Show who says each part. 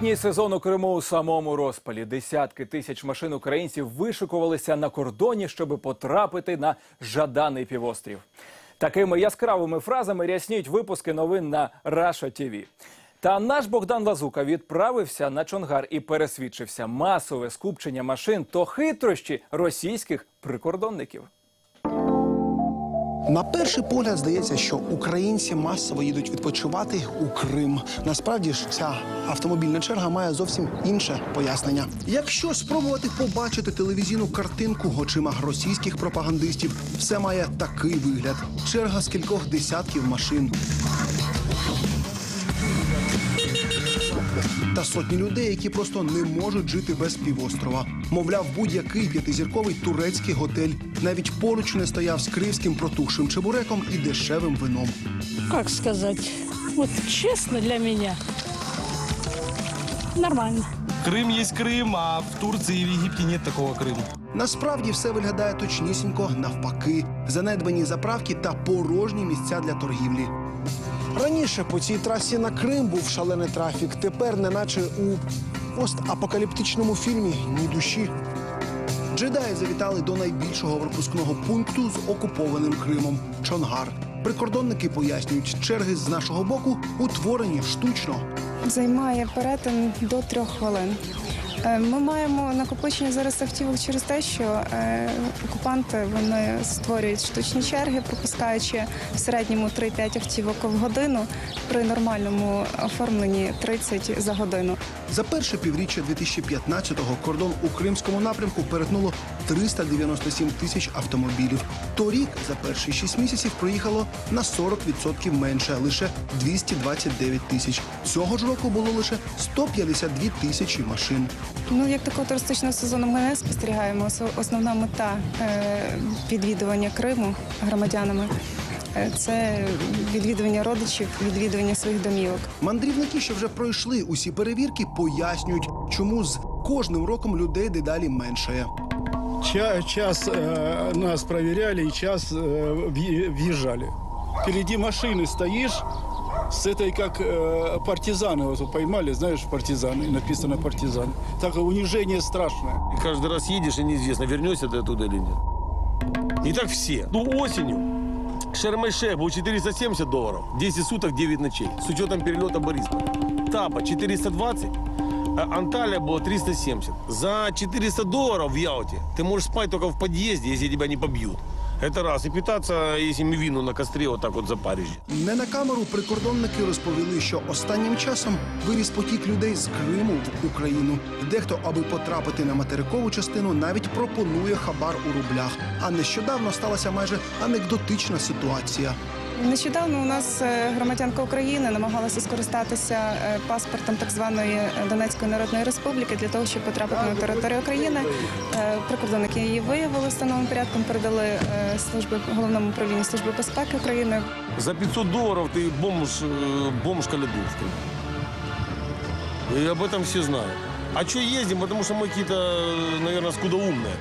Speaker 1: Літній сезон у Криму у самому розпалі. Десятки тисяч машин українців вишикувалися на кордоні, щоб потрапити на жаданий півострів. Такими яскравими фразами рясніють випуски новин на Раша TV. Та наш Богдан Лазука відправився на Чонгар і пересвідчився масове скупчення машин то хитрощі російських прикордонників.
Speaker 2: На перший погляд здається, що українці масово їдуть відпочивати у Крим. Насправді ж ця автомобільна черга має зовсім інше пояснення. Якщо спробувати побачити телевізійну картинку очима російських пропагандистів, все має такий вигляд: черга з кількох десятків машин. Та сотні людей, які просто не можуть жити без півострова. Мовляв, будь-який п'ятизірковий турецький готель навіть поруч не стояв з кривським протухшим чебуреком і дешевим вином.
Speaker 3: как сказать, вот честно для меня, нормально.
Speaker 4: Крым есть Крым, а в Турции и в Египте нет такого Крыма.
Speaker 2: Насправді все виглядає точнісінько навпаки: занедбані заправки та порожні місця для торгівлі. Раніше по цій трасі на Крим був шалений трафік. Тепер, неначе у постапокаліптичному фільмі ні душі. Джедаї завітали до найбільшого пропускного пункту з окупованим Кримом Чонгар. Прикордонники пояснюють, черги з нашого боку утворені штучно.
Speaker 5: Займає перетин до трьох хвилин. Е, Ми маємо накопичення зараз автівок через те, що е, окупанти вони створюють штучні черги, пропускаючи в середньому 3-5 автівок в годину при нормальному оформленні 30 за годину.
Speaker 2: За перше півріччя 2015-го кордон у кримському напрямку перетнуло 397 тисяч автомобілів. Торік за перші 6 місяців проїхало на 40% менше, лише 229 тисяч. Цього ж року було лише 152 тисячі машин.
Speaker 5: Ну як такого туристичного сезону ми не спостерігаємо. Ос- Основна мета е, відвідування Криму громадянами е, це відвідування родичів, відвідування своїх домівок.
Speaker 2: Мандрівники, що вже пройшли усі перевірки, пояснюють, чому з кожним роком людей дедалі меншає.
Speaker 6: Ча- час э, нас проверяли и час э, въе- въезжали. Впереди машины стоишь с этой как э, партизаны вот поймали, знаешь, партизаны, написано партизаны. Так унижение страшное.
Speaker 7: И каждый раз едешь, и неизвестно, вернешься ты оттуда или нет. Не так все. Ну, осенью Шерм-эль-Шейх был 470 долларов, 10 суток, 9 ночей, с учетом перелета Борисполя. Тапа 420, а Анталия было 370. За 400 долларов в Ялте ты можешь спать только в подъезде, если тебя не побьют. Это раз. И питаться, если мивину на костре, вот так вот за Парижем.
Speaker 2: Не на камеру прикордонники розповіли, що останнім часом виріс потік людей з Криму в Україну. Дехто, аби потрапити на материкову частину, навіть пропонує хабар у рублях. А нещодавно сталася майже анекдотична ситуація.
Speaker 5: Нещодавно у нас е, громадянка України намагалася скористатися е, паспортом так званої е, Донецької Народної Республіки для того, щоб потрапити на територію України. Е, Прикордонники її виявили встановленим порядком, передали е, служби головному управлінню служби безпеки України.
Speaker 7: За 500 долларов ты бомж, э, бомж коляду в Крым. И об этом все знают. А что ездим? Потому что мы какие-то, наверное, скудоумные.